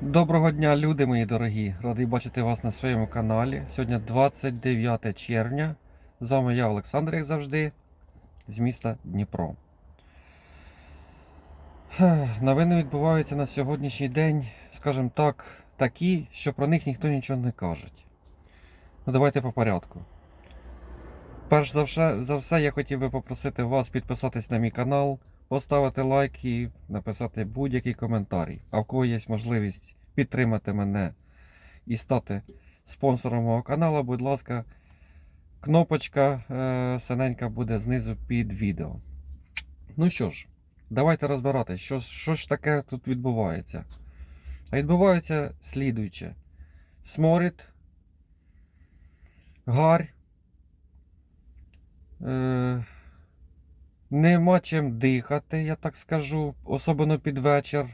Доброго дня, люди мої дорогі! Радий бачити вас на своєму каналі. Сьогодні 29 червня. З вами я, Олександр, як завжди, з міста Дніпро. Новини відбуваються на сьогоднішній день, скажімо так, такі, що про них ніхто нічого не каже. Ну, давайте по порядку. Перш за все, за все, я хотів би попросити вас підписатись на мій канал, поставити лайк і написати будь-який коментарій. А в кого є можливість підтримати мене і стати спонсором мого каналу, будь ласка, кнопочка е, синенька буде знизу під відео. Ну що ж, давайте розбиратись, що, що ж таке тут відбувається. А відбувається слідуюче: сморід, гарь. Е, Нема чим дихати, я так скажу, особливо під вечір.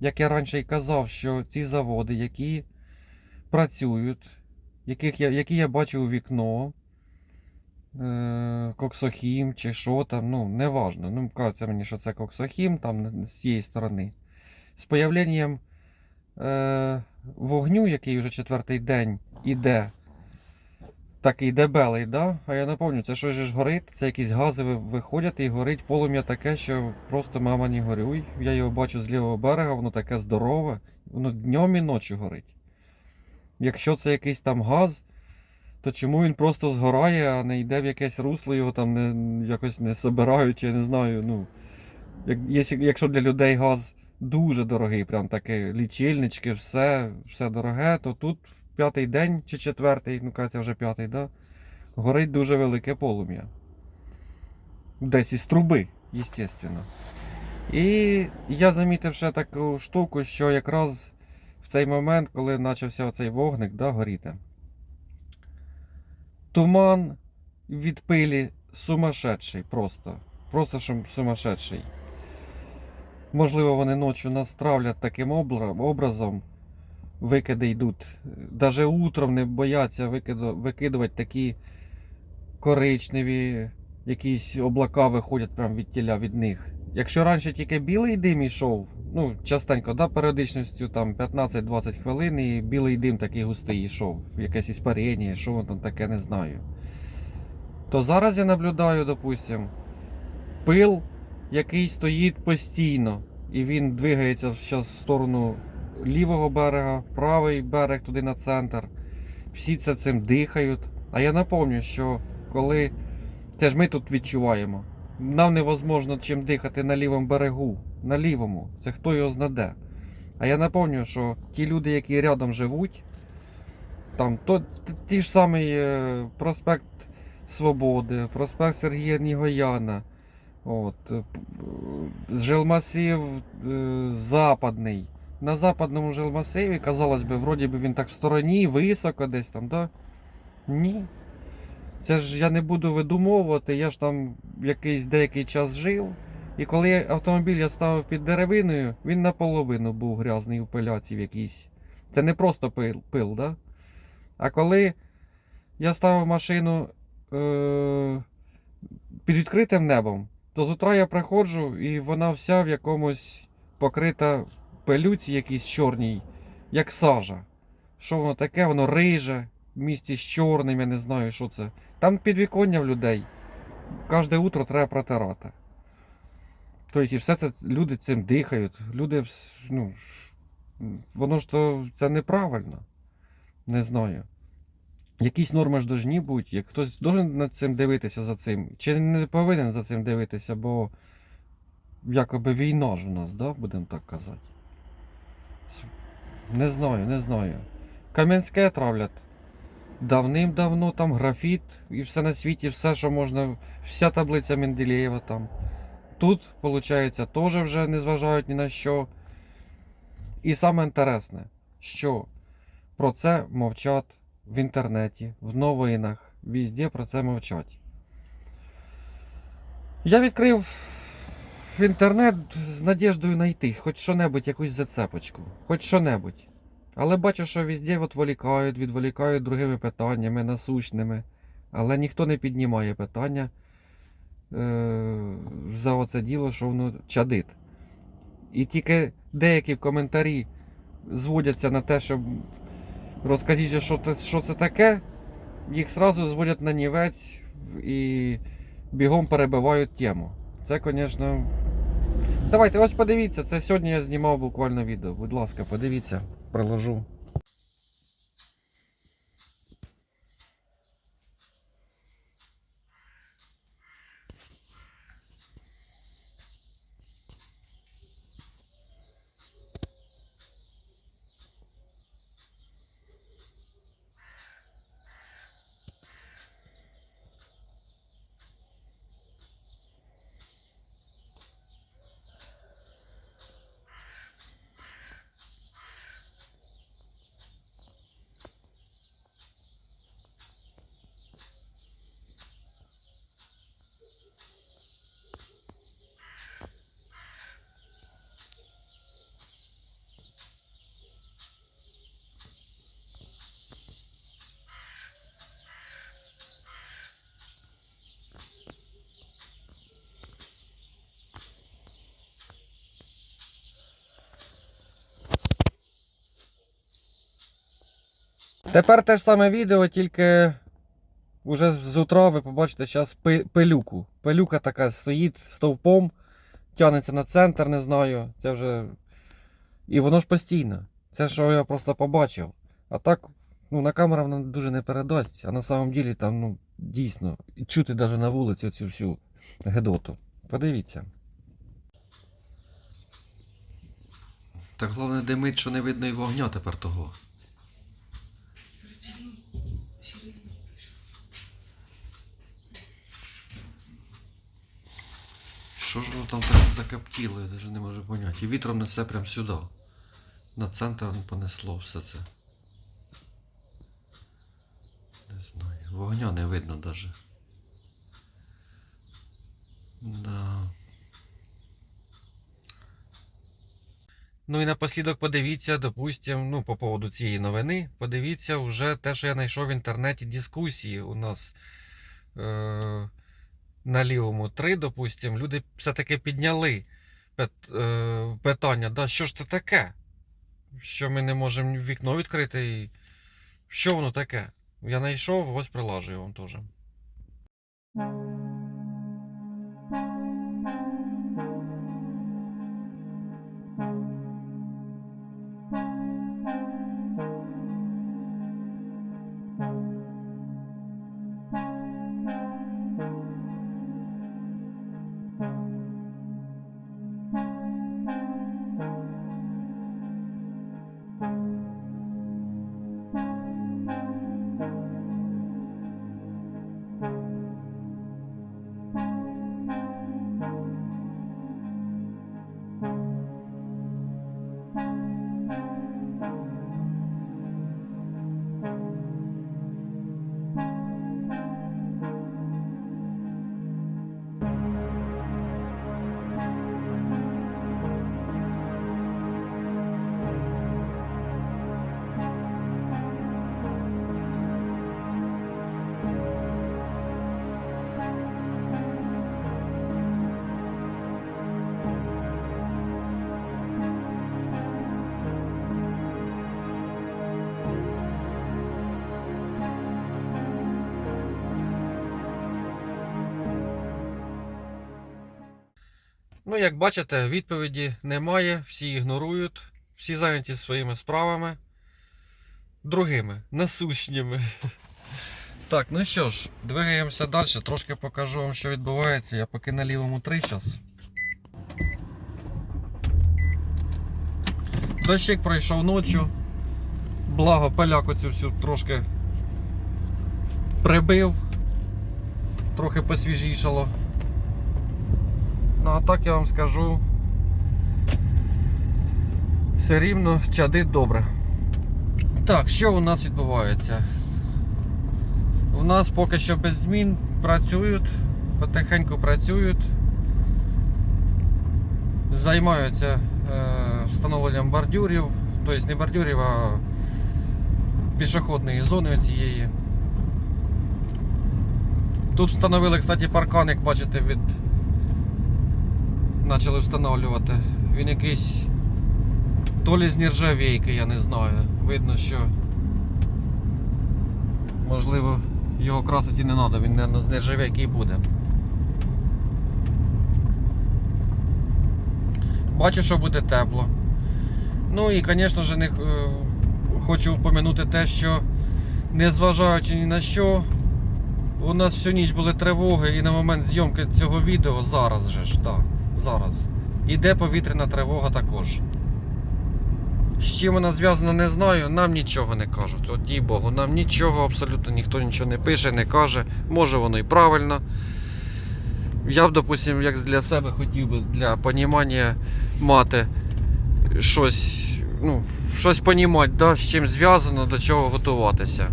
Як я раніше й казав, що ці заводи, які працюють, яких я, які я бачив у вікно, е, Коксохім чи що там, ну, неважно. Ну, кажеться мені, що це Коксохім там з цієї сторони. З появленням е, вогню, який вже четвертий день іде, такий дебелий, да? А я напомню, це що ж горить, це якісь гази виходять і горить полум'я таке, що просто мама не горюй. Я його бачу з лівого берега, воно таке здорове, воно днем і ночі горить. Якщо це якийсь там газ, то чому він просто згорає, а не йде в якесь русло, його там не, якось не собирають, я не знаю. Ну, як, якщо для людей газ дуже дорогий, прям таке лічильнички, все, все дороге, то тут п'ятий день чи четвертий, ну кажеться вже п'ятий, да? горить дуже велике полум'я. Десь із труби, звісно. І я замітив ще таку штуку, що якраз в цей момент, коли почався оцей вогник да, горіти, туман від пилі сумасшедший просто. Просто сумасшедший. Можливо, вони ночі нас травлять таким образом. Викиди йдуть. Даже утром не бояться викидувати такі коричневі, якісь облака виходять прямо від тіля від них. Якщо раніше тільки білий дим йшов, ну, частенько, да, періодичністю там 15-20 хвилин, і білий дим такий густий йшов, якесь іспарення, що воно там таке, не знаю. То зараз я наблюдаю, допустим, пил, який стоїть постійно, і він двигається зараз в сторону лівого берега, правий берег туди на центр. Всі це цим дихають. А я напомню, що коли це ж ми тут відчуваємо, нам невозможно чим дихати на лівому берегу. На лівому. Це хто його знаде. А я напомню, що ті люди, які рядом живуть, там то, ті ж самий е, проспект Свободи, проспект Сергія Нігояна. От, е, жилмасив е, Западний. На западному жилмасиві, казалось би, вроді би він так в стороні, високо десь там, да? Ні. Це ж я не буду видумовувати, я ж там якийсь деякий час жив. І коли автомобіль я ставив під деревиною, він наполовину був грязний у пиляці в якійсь. Це не просто пил, пил да? А коли я ставив машину е- під відкритим небом, то з утра я приходжу і вона вся в якомусь покрита пилюці якійсь чорній, як сажа. Що воно таке? Воно риже, в місті з чорним, я не знаю, що це. Там підвіконня в людей. Кожне утро треба протирати. Тобто, і все це люди цим дихають. Люди, ну, воно ж то це неправильно. Не знаю. Якісь норми ж должні бути. Як хтось должен над цим дивитися за цим. Чи не повинен за цим дивитися, бо якоби війна ж у нас, да? будемо так казати. Не знаю, не знаю. Кам'янське травлять. Давним-давно там графіт і все на світі, все, що можна, вся таблиця Менделєєва там. Тут, виходить, теж вже не зважають ні на що. І саме інтересне, що про це мовчать в інтернеті, в новинах, везде про це мовчать. Я відкрив в інтернет з надіждою знайти хоч що-небудь, якусь зацепочку, хоч що-небудь. Але бачу, що везде відволікають, відволікають другими питаннями, насущними. Але ніхто не піднімає питання е, за оце діло, що воно чадить. І тільки деякі коментарі зводяться на те, щоб розкажіть, що, що це таке, їх одразу зводять на нівець і бігом перебивають тему. Це, звісно. Давайте, ось подивіться, це сьогодні я знімав буквально відео. Будь ласка, подивіться, приложу. Тепер те ж саме відео, тільки уже з утра ви побачите зараз пилюку. Пилюка така стоїть стовпом, тягнеться на центр, не знаю. Це вже. І воно ж постійно. Це що я просто побачив. А так, ну, на камеру вона дуже не передасть, а на самом ділі там, ну, дійсно, чути навіть на вулиці цю всю гедоту. Подивіться. Так головне димить, що не видно і вогня тепер того. Що ж воно там так закоптіло, я навіть не можу поняти. І вітром несе прямо сюди. На центр понесло все це. Не знаю. Вогня не видно навіть. Да. Ну і напослідок подивіться, допустим, ну, по поводу цієї новини, подивіться вже те, що я знайшов в інтернеті дискусії у нас. Е- на лівому 3, допустим, люди все-таки підняли е, питання, да, що ж це таке? Що ми не можемо вікно відкрити і. Що воно таке? Я знайшов, ось прилажу вам теж. Ну, як бачите, відповіді немає, всі ігнорують, всі зайняті своїми справами, другими, насущніми. Так, ну що ж, двигаємося далі, трошки покажу вам, що відбувається. Я поки на лівому 3 зараз. Дощик пройшов ночі. Благо поляку цю всю трошки прибив, трохи посвіжішало. Ну, а так я вам скажу. Все рівно чадить добре. Так, що у нас відбувається? У нас поки що без змін працюють, потихеньку працюють, займаються е, встановленням бордюрів, тобто не бордюрів, а пішохідної зони цієї. Тут встановили, кстати, паркан, як бачите, від почали встановлювати. Він якийсь То лі з нержавійки, я не знаю. Видно, що можливо його красити не треба, він, мабуть, з нержавійки і буде. Бачу, що буде тепло. Ну і, звісно ж, не, е, хочу упомянути те, що незважаючи ні на що, у нас всю ніч були тривоги і на момент зйомки цього відео зараз же ж, так, зараз. Іде повітряна тривога також. З чим вона зв'язана, не знаю, нам нічого не кажуть. От їй Богу, нам нічого, абсолютно ніхто нічого не пише, не каже. Може воно і правильно. Я б, допустим, як для себе хотів би для понімання мати щось, ну, щось понімати, да, з чим зв'язано, до чого готуватися.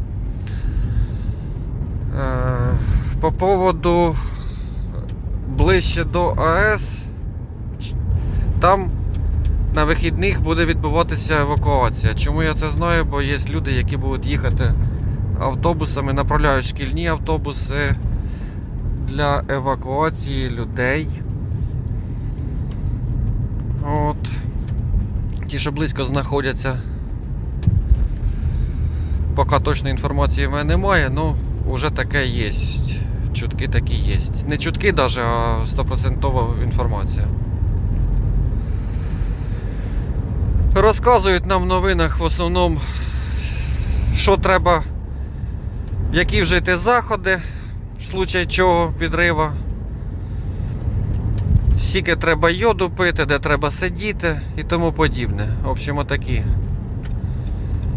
Е, по поводу ближче до АЕС, там на вихідних буде відбуватися евакуація. Чому я це знаю? Бо є люди, які будуть їхати автобусами, направляють шкільні автобуси для евакуації людей. От. Ті, що близько знаходяться. Поки точної інформації в мене немає, ну вже таке є. Чутки такі є. Не чутки навіть, а стопроцентова інформація. Розказують нам в новинах в основному, що треба, які вжити заходи, в случай чого підрива. Скільки треба йоду пити, де треба сидіти і тому подібне. В общем, отакі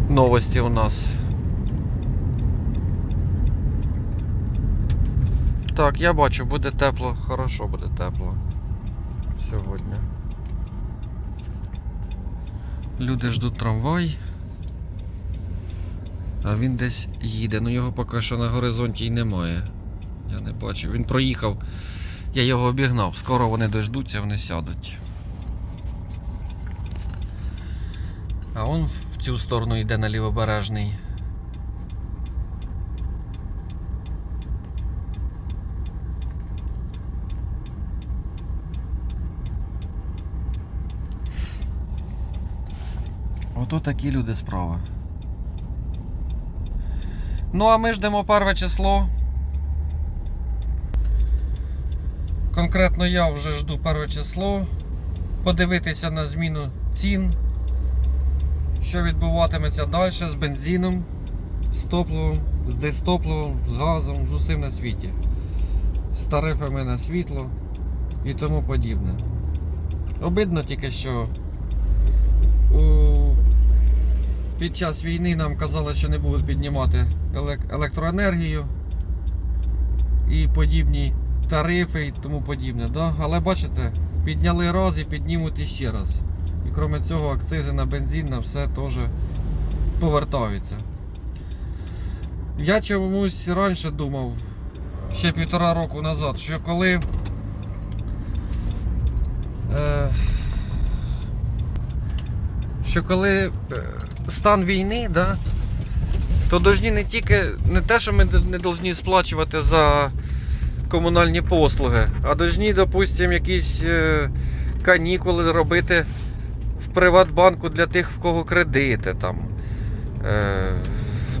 новості у нас. Так, я бачу, буде тепло, хорошо буде тепло сьогодні. Люди ждуть трамвай. А він десь їде. Ну його поки що на горизонті й немає. Я не бачу. Він проїхав. Я його обігнав. Скоро вони дождуться, вони сядуть. А он в цю сторону йде на лівобережний. Ото такі люди справи. Ну, а ми ждемо перше число. Конкретно я вже жду перше число. Подивитися на зміну цін. Що відбуватиметься далі з бензином, з топливом, з дистопливом, з газом, з усім на світі. З тарифами на світло і тому подібне. Обидно тільки, що у... під час війни нам казали, що не будуть піднімати електроенергію і подібні тарифи і тому подібне. Да? Але бачите, підняли раз і піднімуть іще раз. І крім цього, акцизи на бензин на все теж повертаються. Я чомусь раніше думав, ще півтора року назад, що коли. Е, що коли е, стан війни, да, то должні не тільки не те, що ми не повинні сплачувати за комунальні послуги, а повинні, допустимо, якісь е, канікули робити в Приватбанку для тих, в кого кредити там. Е,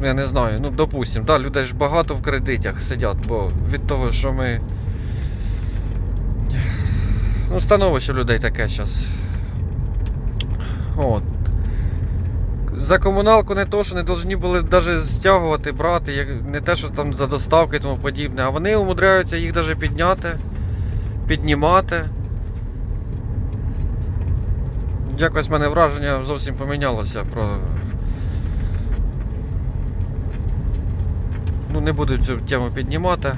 я не знаю, ну допустимо, да, людей ж багато в кредитах сидять, бо від того, що ми. Ну, становище людей таке зараз. От. За комуналку не то, що не повинні були навіть стягувати, брати, як, не те, що там за доставки і тому подібне, а вони умудряються їх навіть підняти, піднімати. Якось в мене враження зовсім помінялося про. Ну, не буду цю тему піднімати.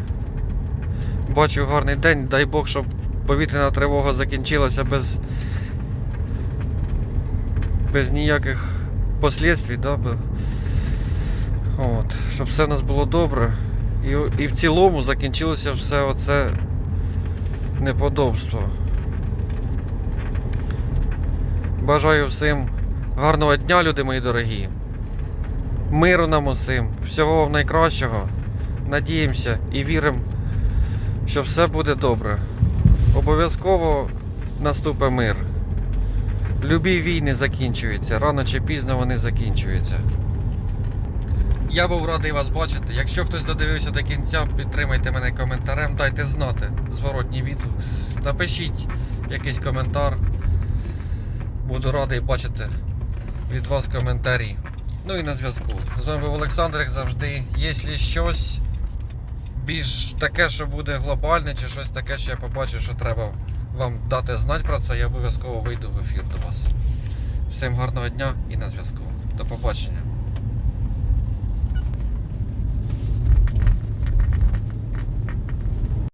Бачу гарний день, дай Бог, щоб повітряна тривога закінчилася без. без ніяких последствий, да. От, щоб все в нас було добре. І, і в цілому закінчилося все оце неподобство. Бажаю всім гарного дня, люди мої дорогі. Миру нам усім, всього вам найкращого. Надіємося і віримо, що все буде добре. Обов'язково наступить мир. Любі війни закінчуються, рано чи пізно вони закінчуються. Я був радий вас бачити. Якщо хтось додивився до кінця, підтримайте мене коментарем, дайте знати зворотній відгук. Напишіть якийсь коментар. Буду радий бачити від вас коментарі. Ну і на зв'язку. З вами був Олександр, як завжди. Якщо щось більш таке, що буде глобальне, чи щось таке, що я побачу, що треба вам дати знати про це, я обов'язково вийду в ефір до вас. Всім гарного дня і на зв'язку. До побачення.